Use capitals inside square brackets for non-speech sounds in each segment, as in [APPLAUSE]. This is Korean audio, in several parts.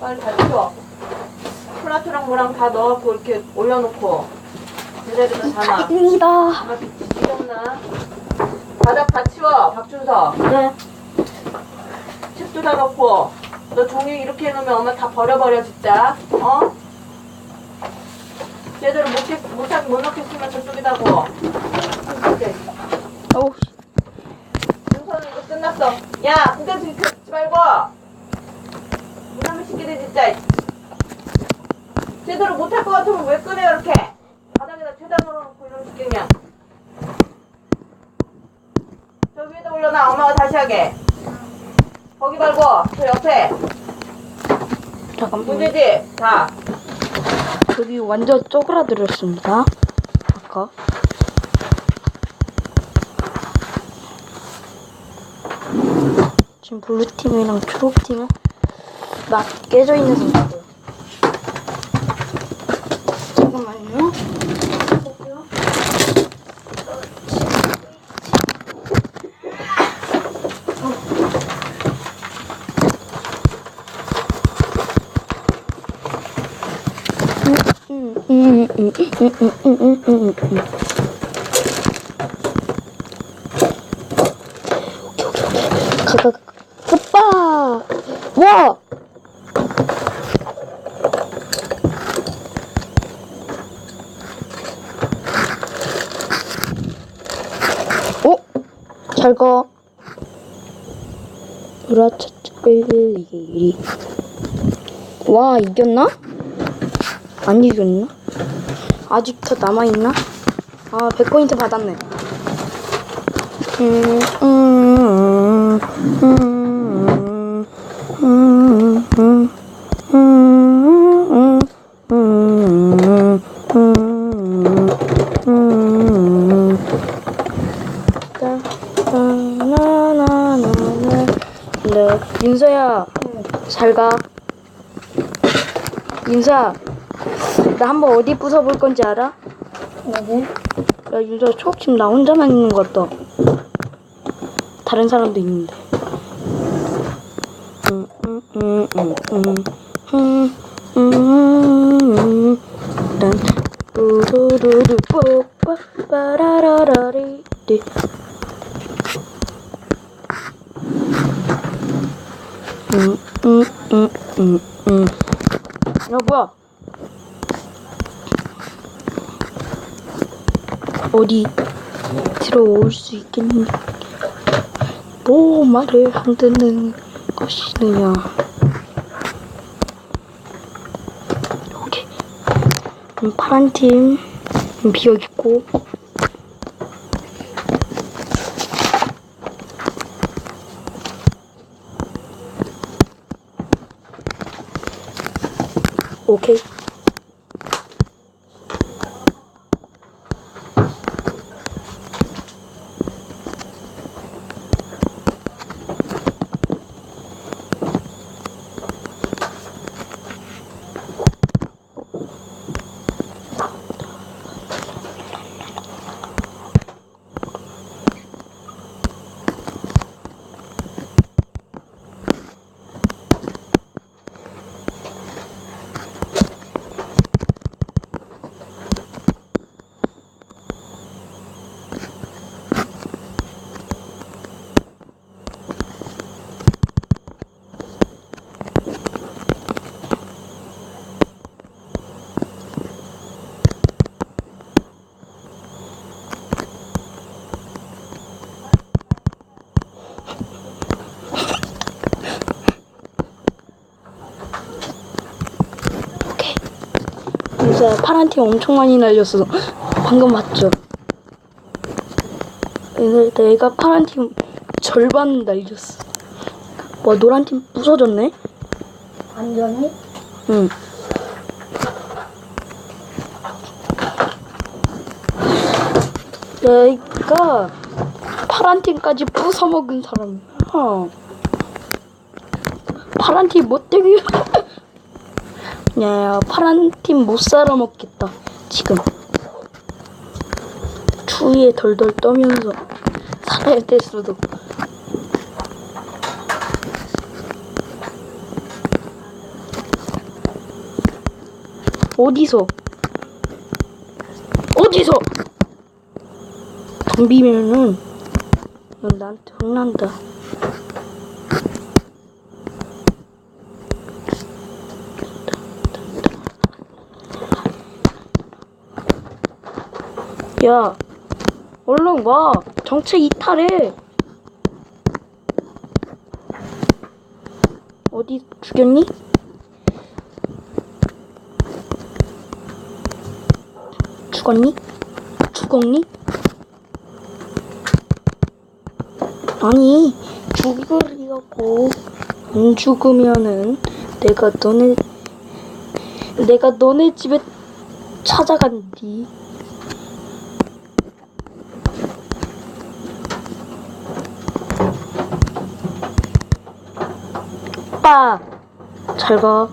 빨리 다 치워. 플라트랑 뭐랑 다 넣어갖고 이렇게 올려놓고 제자리로 담아. 입니다. 아마 지겹나? 바닥 다 치워, 박준서. 네. 책도 다 넣고. 너 종이 이렇게 해놓으면 엄마 다 버려버려 진짜. 어? 제대로 못, 했- 못, 하- 못 넣겠으면 저쪽에다 고 이렇게. 어우, 준서는 이거 끝났어. 야, 근데 지금 지 말고. 무덤을 시키네 진짜. 제대로 못할 것 같으면 왜 끄내 이렇게? 바닥에다 최다 넣어놓고 이런 식이면 저 위에다 올려놔. 엄마가 다시 하게. 거기 말고 저 옆에. 잠깐만. 문제지? 자, 여기 완전 쪼그라들었습니다. 아까. 지금 블루팀이랑 초록팀은 막 깨져 있는 상태도. 잠깐만요. 제가 오빠 와 잘가 으라차차일리 와 이겼나? 안 이겼나? 아직 더 남아있나? 아 100포인트 받았네 음, 음, 음, 음, 음, 음, 음, 음, 음, 음. 따, 따, 나, 나, 나, 나. 네. 윤서야 잘 가 윤서야 나 한번 어디 부숴볼 건지 알아? 어디? 야 윤서야 초록팀 나 혼자만 있는 것 같다 다른 사람도 있는데 음, 음, 음, 음, 음, 음, 음, 음. 난 우르르르 뽀빠 빠라라라리 음, 음, 음, 음, 음. 야 뭐야 어디 들어올 수 있겠니? 뭐 말을 안 듣는 것이느냐? 오케이. 음, 파란 팀 음, 비어 있고. ok 진짜 파란 팀 엄청 많이 날렸어. 방금 맞죠? 내가 파란 팀 절반 날렸어. 와 노란 팀 부서졌네. 완전히? 응. 내가 파란 팀까지 부숴먹은 사람이야. 어. 파란 팀 못 되게. [LAUGHS] 야, 파란 팀 못 살아 먹겠다. 지금. 추위에 덜덜 떠면서 살아야 될 수도. 어디서? 어디서? 덤비면은 넌 나한테 혼난다. 야, 얼른 와. 정체 이탈해. 어디 죽였니? 죽었니? 죽었니? 아니, 죽으려고. 안 죽으면은 내가 너네, 내가 너네 집에 찾아간디. 오빠, 잘 가.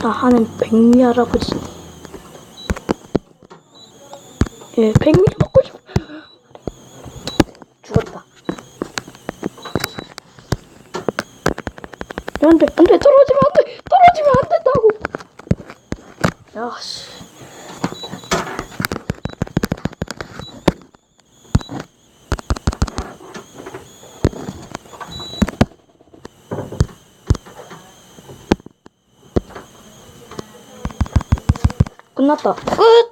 나 하는 백미 할아버지. 예, 백미 먹고 싶어. 죽었다. 안 돼, 안 돼, 떨어지면 안 돼, 떨어지면 안 된다고. 야, 씨. 끝났다. 끝!